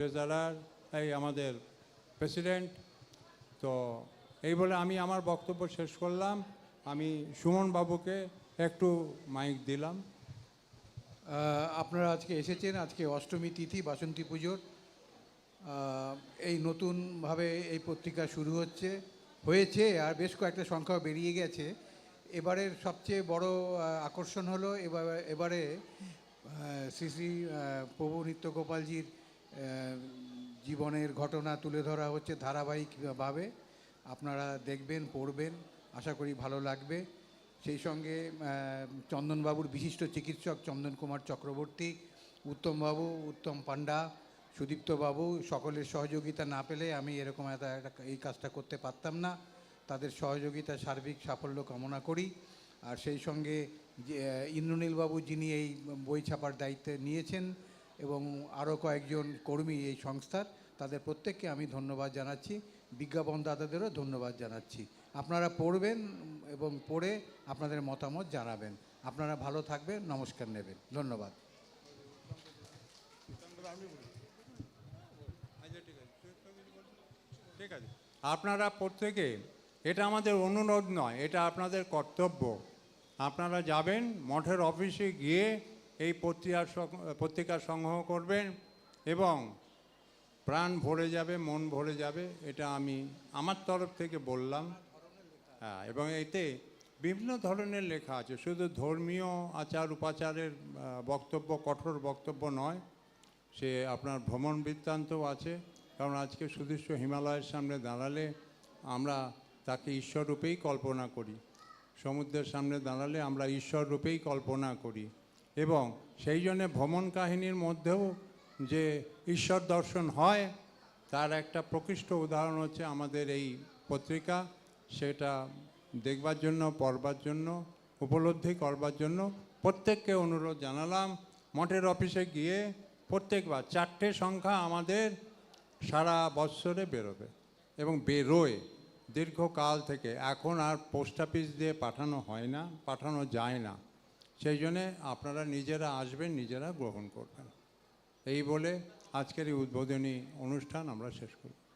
Treasurer এই আমাদের president. তো এই বলে আমি আমার বক্তব্য শেষ করলাম। আমি সুমন বাবুকে একটু মাইক দিলাম। আপনারা আজকে এসেছেন আজকে অষ্টমী তিথি বাসন্তী পুজোর। এই নতুনভাবে এই পত্রিকা শুরু হচ্ছে হয়েছে আর বেশ কয়েকটা সংখ্যাও বেরিয়ে গেছে। এবারের সবচেয়ে বড় আকর্ষণ হলো এবার এবারে শ্রী শ্রী প্রভু নিত্য গোপালজির আহ, জীবনের ঘটনা তুলে ধরা হচ্ছে ধারাবাহিকভাবে। আপনারা দেখবেন, পড়বেন, আশা করি ভালো লাগবে। সেই সঙ্গে চন্দনবাবুর বিশিষ্ট চিকিৎসক চন্দন কুমার চক্রবর্তী, উত্তমবাবু, উত্তম পাণ্ডা, সুদীপ্তবাবু, সকলের সহযোগিতা না পেলে আমি এরকম একটা এই কাজটা করতে পারতাম না। তাদের সহযোগিতা, সার্বিক সাফল্য কামনা করি। আর সেই সঙ্গে ইন্দ্রনীলবাবু যিনি এই বই ছাপার দায়িত্বে নিয়েছেন এবং আরও কয়েকজন কর্মী এই সংস্থার, তাদের প্রত্যেককে আমি ধন্যবাদ জানাচ্ছি। বিজ্ঞাপনদাতাদেরও ধন্যবাদ জানাচ্ছি। আপনারা পড়বেন এবং পড়ে আপনাদের মতামত জানাবেন। আপনারা ভালো থাকবেন, নমস্কার নেবেন। ধন্যবাদ। ঠিক আছে। আপনারা প্রত্যেকে, এটা আমাদের অনুরোধ নয়, এটা আপনাদের কর্তব্য। আপনারা যাবেন, মঠের অফিসে গিয়ে এই পত্রিকা সং- পত্রিকা সংগ্রহ করবেন এবং প্রাণ ভরে যাবে, মন ভরে যাবে, এটা আমি আমার তরফ থেকে বললাম। হ্যাঁ এবং এতে বিভিন্ন ধরনের লেখা আছে, শুধু ধর্মীয় আচার উপাচারের বক্তব্য, কঠোর বক্তব্য নয়, সে আপনার ভ্রমণ বৃত্তান্তও আছে, কারণ আজকে সুদৃশ্য হিমালয়ের সামনে দাঁড়ালে আমরা তাকে ঈশ্বর রূপেই কল্পনা করি, সমুদ্রের সামনে দাঁড়ালে আমরা ঈশ্বর রূপেই কল্পনা করি। এবং সেই জন্যে ভ্রমণ কাহিনীর মধ্যেও যে ঈশ্বর দর্শন হয়, তার একটা প্রকৃষ্ট উদাহরণ হচ্ছে আমাদের এই পত্রিকা। সেটা দেখবার জন্য, পড়বার জন্য, উপলব্ধি করবার জন্য প্রত্যেককে অনুরোধ জানালাম। মঠের অফিসে গিয়ে প্রত্যেকবার চারটে সংখ্যা আমাদের সারা বৎসরে বেরোবে এবং বেরোয়। দীর্ঘকাল থেকে। এখন আর পোস্ট অফিস দিয়ে পাঠানো হয় না, পাঠানো যায় না। সেই জন্যে আপনারা নিজেরা আসবেন, নিজেরা গ্রহণ করবেন। এই বলে আজকের এই উদ্বোধনী অনুষ্ঠান আমরা শেষ করব।